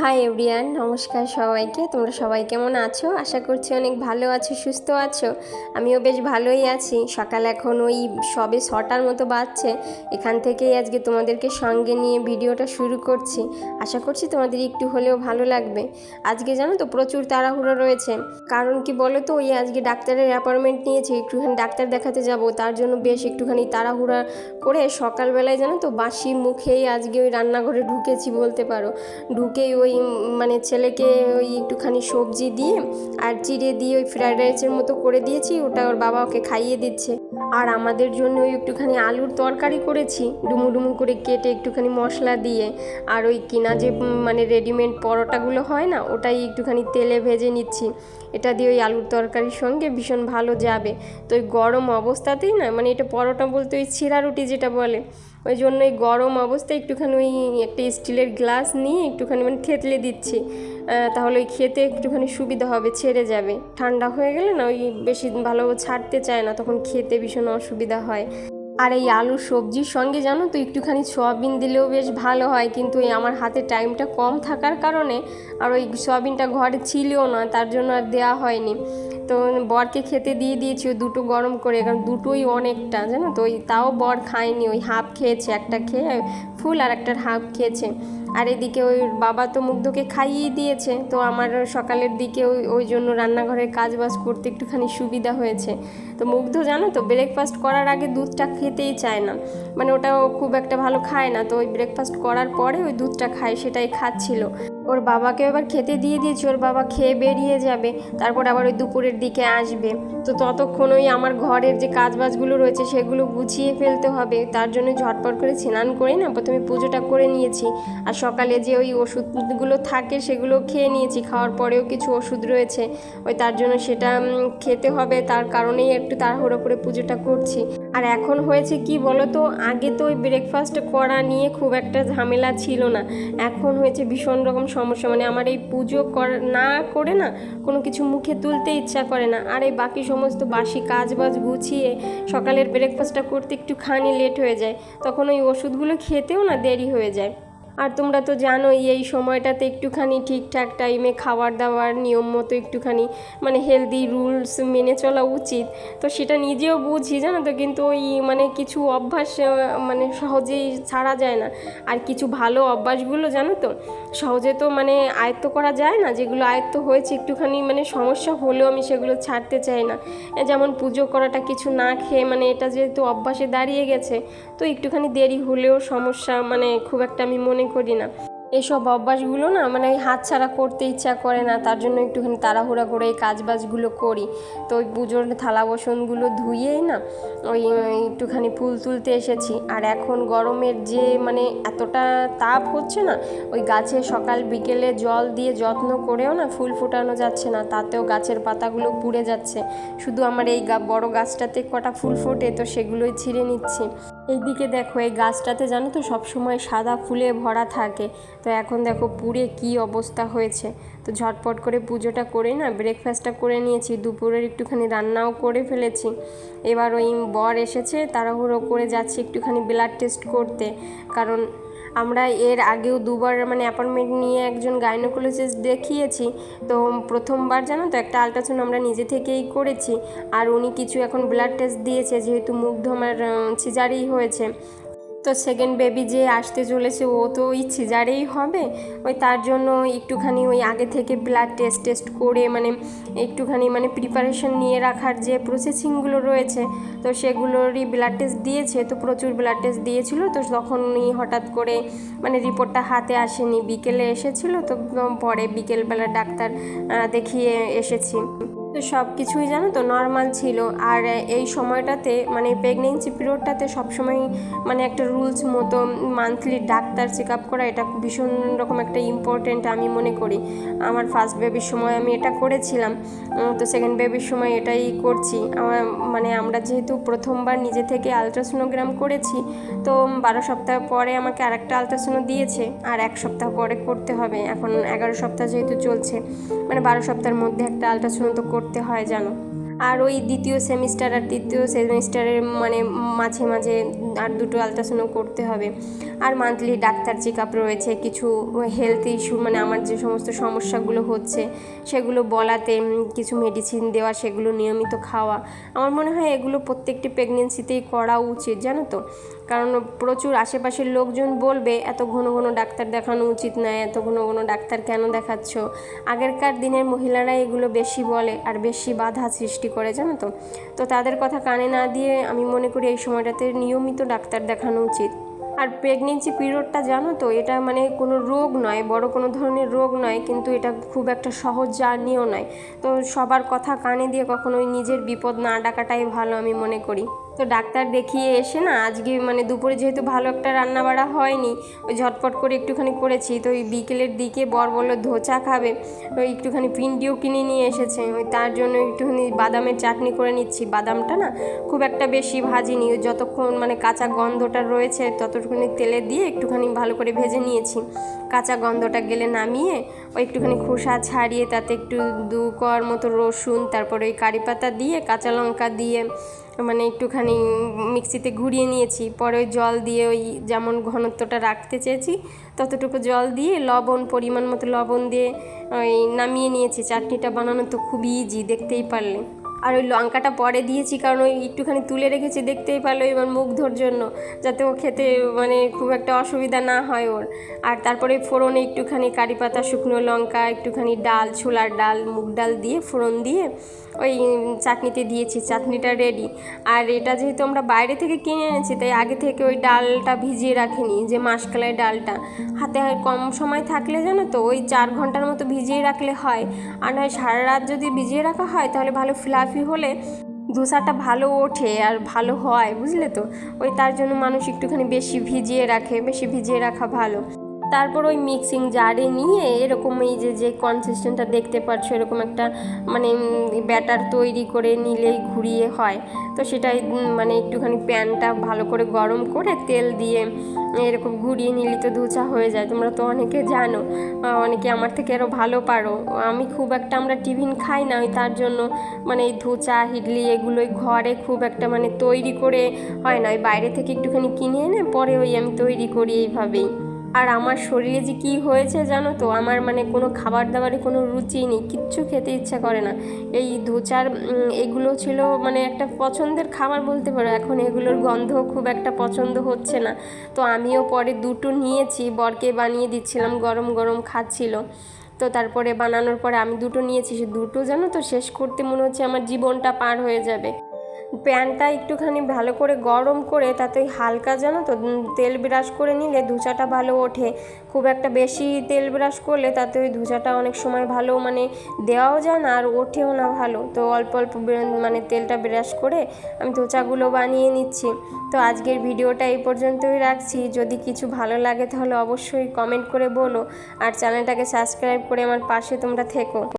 High everyone নমস্কার সবাইকে। তোমরা সবাই কেমন আছো? আশা করছি অনেক ভালো আছো, সুস্থ আছো। আমিও বেশ ভালোই আছি। সকাল এখন ওই সবে ছটার মতো বাজছে। এখান থেকেই আজকে তোমাদেরকে সঙ্গে নিয়ে ভিডিওটা শুরু করছি। আশা করছি তোমাদের একটু হলেও ভালো লাগবে। আজকে জানো তো প্রচুর তাড়াহুড়ো রয়েছে। কারণ কি বলো তো ওই আজকে ডাক্তারের অ্যাপয়েন্টমেন্ট নিয়েছি, একটুখানি ডাক্তার দেখাতে যাব। তার জন্য বেশ একটুখানি তাড়াহুড়া করে সকালবেলায় জানো তো বাসি মুখেই আজকে ওই রান্নাঘরে ঢুকেছি বলতে পারো। ঢুকেই ওই মানে ছেলেকে ওই একটুখানি সবজি দিয়ে আর চিড়ে দিয়ে ওই ফ্রায়েড রাইসের মতো করে দিয়েছি, ওটা ওর বাবা ওকে খাইয়ে দিচ্ছে। আর আমাদের জন্য ওই একটুখানি আলুর তরকারি করেছি, ডুমু ডুমু করে কেটে একটুখানি মশলা দিয়ে। আর ওই কিনা যে মানে রেডিমেড পরোটাগুলো হয় না, ওটাই একটুখানি তেলে ভেজে নিচ্ছি। এটা দিয়ে ওই আলুর তরকারির সঙ্গে ভীষণ ভালো যাবে। তো ওই গরম অবস্থাতেই না মানে এটা পরোটা বলতে ওই ছিঁড়া রুটি যেটা বলে ওই জন্য এই গরম অবস্থায় একটুখানি ওই একটা স্টিলের গ্লাস নিয়ে একটুখানি মানে থেতলে দিচ্ছি। তাহলে ওই খেতে একটুখানি সুবিধা হবে, ছেড়ে যাবে। ঠান্ডা হয়ে গেলে না ওই বেশি ভালো ছাড়তে চায় না, তখন খেতে ভীষণ অসুবিধা হয়। আর এই আলু সবজির সঙ্গে জানো তো একটুখানি সয়াবিন দিলেও বেশ ভালো হয়, কিন্তু এই আমার হাতে টাইমটা কম থাকার কারণে আর ওই সয়াবিনটা ঘরে ছিলও না, তার জন্য আর দেওয়া হয়নি। তো বরকে খেতে দিয়ে দিয়েছি দুটো গরম করে, কারণ দুটোই অনেকটা, জানো তো? ওই তাও বর খায়নি, ওই হাফ খেয়েছে, একটা খেয়ে ফুল আর একটার হাফ খেয়েছে। আর এদিকে ওই বাবা তো মুগ্ধকে খাইয়ে দিয়েছে, তো আমার সকালের দিকে ওই ওই জন্য রান্নাঘরের কাজ বাজ করতে একটুখানি সুবিধা হয়েছে। তো মুগ্ধ, জানো তো ব্রেকফাস্ট করার আগে দুধটা খেতেই চায় না। মানে ওটাও খুব একটা ভালো খায় না, তো ওই ব্রেকফাস্ট করার পরে ওই দুধটা খায়, সেটাই খাচ্ছিল। ওর বাবাকে এবার খেতে দিয়ে দিয়েছি, ওর বাবা খেয়ে বেরিয়ে যাবে, তারপর আবার ওই দুপুরের দিকে আসবে। তো ততক্ষণ ওই আমার ঘরের যে কাজবাজগুলো রয়েছে সেগুলো গুছিয়ে ফেলতে হবে, তার জন্য ঝটপট করে স্নান করে না, প্রথমে পুজোটা করে নিয়েছি। আর সকালে যে ওই ওষুধগুলো থাকে সেগুলো খেয়ে নিয়েছি, খাওয়ার পরেও কিছু ওষুধ রয়েছে, ওই তার জন্য সেটা খেতে হবে, তার কারণেই একটু তাড়াহুড়ো করে পুজোটা করছি। আর এখন হয়েছে কি বলো তো আগে তো ওই ব্রেকফাস্ট করা নিয়ে খুব একটা ঝামেলা ছিল না, এখন হয়েছে ভীষণ রকম সমস্যা মানে আমার এই পুজো কর- না করে না, কোনো কিছু মুখে তুলতে ইচ্ছা করে না। আর এই বাকি সমস্ত বাসি কাজ বাজ গুছিয়ে সকালের ব্রেকফাস্টটা করতে একটুখানি লেট হয়ে যায়, তখন ওই ওষুধগুলো খেতেও না দেরি হয়ে যায়। আর তোমরা তো জানোই, এই সময়টাতে একটুখানি ঠিকঠাক টাইমে খাবার দাবার নিয়ম মতো একটুখানি মানে হেলদি রুলস মেনে চলা উচিত। তো সেটা নিজেও বুঝি, জানো তো? কিন্তু ওই মানে কিছু অভ্যাস মানে সহজেই ছাড়া যায় না। আর কিছু ভালো অভ্যাসগুলো, জানো তো? সহজে তো মানে আয়ত্ত করা যায় না। যেগুলো আয়ত্ত হয়েছে একটুখানি মানে সমস্যা হলেও আমি সেগুলো ছাড়তে চাই না। যেমন পুজো করাটা কিছু না খেয়ে মানে এটা যেহেতু অভ্যাসে দাঁড়িয়ে গেছে, তো একটুখানি দেরি হলেও সমস্যা মানে খুব একটা আমি মনে করি না। এসব অভ্যাসগুলো না মানে ওই হাতছাড়া করতে ইচ্ছা করে না, তার জন্য একটুখানি তাড়াহুড়া করে এই কাজবাজগুলো করি। তো ওই পুজোর থালা বাসনগুলো ধুয়েই না ওই একটুখানি ফুল তুলতে এসেছি। আর এখন গরমের যে মানে এতটা তাপ হচ্ছে না, ওই গাছে সকাল বিকেলে জল দিয়ে যত্ন করেও না ফুল ফোটানো যাচ্ছে না, তাতেও গাছের পাতাগুলো পুড়ে যাচ্ছে। শুধু আমার এই বড় গাছটাতে কটা ফুল ফোটে, তো সেগুলোই ছিঁড়ে নিচ্ছি। এইদিকে দেখো, এই গাছটাতে জানো তো সবসময় সাদা ফুলে ভরা থাকে। তো এখন দেখো পুড়ে কি অবস্থা হয়েছে। তো ঝটপট করে পুজোটা করে না ব্রেকফাস্টটা করে নিয়েছি, দুপুরের একটুখানি রান্নাও করে ফেলেছি। এবার ওই বর এসেছে, তাড়াহুড়ো করে যাচ্ছি একটুখানি ব্লাড টেস্ট করতে। কারণ আমরা এর আগেও দুবার মানে অ্যাপয়েন্টমেন্ট নিয়ে একজন গাইনোকোলজিস্ট দেখিয়েছি। তো প্রথমবার জানো তো, একটা আলট্রাসাউন্ড আমরা নিজে থেকেই করেছি। আর উনি কিছু এখন ব্লাড টেস্ট দিয়েছে, যেহেতু মুগ্ধ আমার সিজারেই হয়েছে। তো সেকেন্ড বেবি যে আসতে চলেছে, ও তো ওই সিজারেই হবে। ওই তার জন্য একটুখানি ওই আগে থেকে ব্লাড টেস্ট টেস্ট করে মানে একটুখানি মানে প্রিপারেশন নিয়ে রাখার যে প্রসেসিংগুলো রয়েছে, তো সেগুলোরই ব্লাড টেস্ট দিয়েছে, তো প্রচুর ব্লাড টেস্ট দিয়েছিল, তো তখনই হঠাৎ করে মানে রিপোর্টটা হাতে আসেনি। বিকেলে এসেছিল, তো পরে বিকেলবেলা ডাক্তার দেখিয়ে এসেছি। তো সব কিছুই জানো তো নর্মাল ছিল। আর এই সময়টাতে মানে প্রেগনেন্সি পিরিয়ডটাতে সবসময় মানে একটা রুলস মতো মান্থলি ডাক্তার চেক আপ করা এটা ভীষণ রকম একটা ইম্পর্টেন্ট আমি মনে করি। আমার ফার্স্ট বেবির সময় আমি এটা করেছিলাম। তো সেকেন্ড বেবির সময় এটাই করছি। আমার মানে আমরা যেহেতু প্রথমবার নিজে থেকে আলট্রাসোনোগ্রাম করেছি, তো বারো সপ্তাহ পরে আমাকে আরেকটা আলট্রাসোনো দিয়েছে। আর এক সপ্তাহ পরে করতে হবে। এখন এগারো সপ্তাহ যেহেতু চলছে মানে বারো সপ্তাহের মধ্যে একটা আলট্রাসোনো তো করতে হয় জানো? আর ওই দ্বিতীয় সেমিস্টার আর তৃতীয় সেমিস্টারের মানে মাঝে মাঝে আর দুটো আলট্রাসাউন্ড করতে হবে। আর মান্থলি ডাক্তার চেক আপ রয়েছে, কিছু হেলথ ইস্যু মানে আমার যে সমস্ত সমস্যাগুলো হচ্ছে, সেগুলো বলাতে কিছু মেডিসিন দেওয়া, সেগুলো নিয়মিত খাওয়া। আমার মনে হয় এগুলো প্রত্যেকটি প্রেগনেন্সিতেই করা উচিত, জানো তো? কারণ প্রচুর আশেপাশের লোকজন বলবে, এত ঘন ঘন ডাক্তার দেখানো উচিত নয় এত ঘন ঘন ডাক্তার কেন দেখাচ্ছ? আগেরকার দিনের মহিলারা এগুলো বেশি বলে, আর বেশি বাধা সৃষ্টি করে, জানো তো? তো তাদের কথা কানে না দিয়ে আমি মনে করি এই সময়টাতে নিয়মিত ডাক্তার দেখানো উচিত। আর প্রেগনেন্সি পিরিয়ডটা জানো তো, এটা মানে কোনো রোগ নয়, বড় কোনো ধরনের রোগ নয়, কিন্তু এটা খুব একটা সহজ জার্নিও নয়। তো সবার কথা কানে দিয়ে কখনোই নিজের বিপদ না ডাকাটাই ভালো আমি মনে করি। তো ডাক্তার দেখিয়ে এসে না আজকে মানে দুপুরে যেহেতু ভালো একটা রান্না বাড়া হয়নি, ওই ঝটপট করে একটুখানি করেছি। তো ওই বিকেলের দিকে বর বলল ধোচা খাবে। ওই একটুখানি পিন্ডিও কিনে নিয়ে এসেছে। ওই তার জন্য একটুখানি বাদামের চাটনি করে নিচ্ছি। বাদামটা না খুব একটা বেশি ভাজিনি। ওই যতক্ষণ মানে কাঁচা গন্ধটা রয়েছে, ততটুকুনি তেলে দিয়ে একটুখানি ভালো করে ভেজে নিয়েছি। কাঁচা গন্ধটা গেলে নামিয়ে ওই একটুখানি খোসা ছাড়িয়ে তাতে একটু দু কোয়ার মতো রসুন, তারপরে ওই কারি পাতা দিয়ে, কাঁচা লঙ্কা দিয়ে মানে একটুখানি মিক্সিতে ঘুরিয়ে নিয়েছি। পরে জল দিয়ে ওই যেমন ঘনত্বটা রাখতে চেয়েছি, ততটুকু জল দিয়ে লবণ, পরিমাণ মতো লবণ দিয়ে ওই নামিয়ে নিয়েছি। চাটনিটা বানানো তো খুবই ইজি দেখতেই পারলে। আর ওই লঙ্কাটা পরে দিয়েছি কারণ ওই একটুখানি তুলে রেখেছি, দেখতেই পারল এবার মুগ্ধর জন্য, যাতে ও খেতে মানে খুব একটা অসুবিধা না হয় ওর। আর তারপরে ফোড়নে একটুখানি কারি পাতা, শুকনো লঙ্কা, একটুখানি ডাল, ছোলার ডাল, মুগ ডাল দিয়ে ফোড়ন দিয়ে ওই চাটনিতে দিয়েছি, চাটনিটা রেডি আর এটা যেহেতু আমরা বাইরে থেকে কিনে এনেছি, তাই আগে থেকে ওই ডালটা ভিজিয়ে রাখিনি, যে মাসকালাই ডালটা। হাতে কম সময় থাকলে জানো তো, ওই চার ঘণ্টার মতো ভিজিয়ে রাখলে হয়। আর নয়, সারা রাত যদি ভিজিয়ে রাখা হয়, তাহলে ভালো ফ্লাফি হলে ধোসাটা ভালো ওঠে আর ভালো হয়, বুঝলে তো? ওই তার জন্য মানুষ একটুখানি বেশি ভিজিয়ে রাখে, বেশি ভিজিয়ে রাখা ভালো। তারপর ওই মিক্সিং জারে নিয়ে এরকম এই যে যে কনসিস্টেন্টটা দেখতে পাচ্ছ এরকম একটা মানে ব্যাটার তৈরি করে নিলেই ঘুরিয়ে হয়। তো সেটাই মানে একটুখানি প্যানটা ভালো করে গরম করে তেল দিয়ে এরকম ঘুরিয়ে নিলে তো ধোচা হয়ে যায়। তোমরা তো অনেকে জানো অনেকে আমার থেকে আরও ভালো পারো। আমি খুব একটা, আমরা টিফিন খাই না, ওই তার জন্য মানে এই ধোচা, ইডলি এগুলোই ঘরে খুব একটা মানে তৈরি করে হয় না। ওই বাইরে থেকে একটুখানি কিনে এনে পরে ওই আমি তৈরি করি এইভাবেই। আর আমার শরীরে যে কী হয়েছে জানো তো? আমার মানে কোনো খাবার দাবারে কোনো রুচি নেই, কিচ্ছু খেতে ইচ্ছা করে না। এই ধোচার এগুলো ছিল মানে একটা পছন্দের খাবার বলতে পারো। এখন এগুলোর গন্ধ খুব একটা পছন্দ হচ্ছে না। তো আমিও পরে দুটো নিয়েছি, বরকে বানিয়ে দিচ্ছিলাম, গরম গরম খাচ্ছিল। তো তারপরে বানানোর পরে আমি দুটো নিয়েছি, সে দুটো জানো তো শেষ করতে মনে হচ্ছে আমার জীবনটা পার হয়ে যাবে। প্যানটা একটুখানি ভালো করে গরম করে তাতে হালকা জানো তো তেল ব্রাশ করে নিলে ধোসাটা ভালো ওঠে। খুব একটা বেশি তেল ব্রাশ করলে তাতে ওই ধোসাটা অনেক সময় ভালো মানে দেওয়াও যায় না আর ওঠেও না ভালো। তো অল্প অল্প মানে তেলটা ব্রাশ করে আমি ধোসাগুলো বানিয়ে নিচ্ছি। তো আজকের ভিডিওটা এই পর্যন্তই রাখছি। যদি কিছু ভালো লাগে তাহলে অবশ্যই কমেন্ট করে বলো। আর চ্যানেলটাকে সাবস্ক্রাইব করে আমার পাশে তোমরা থেকো।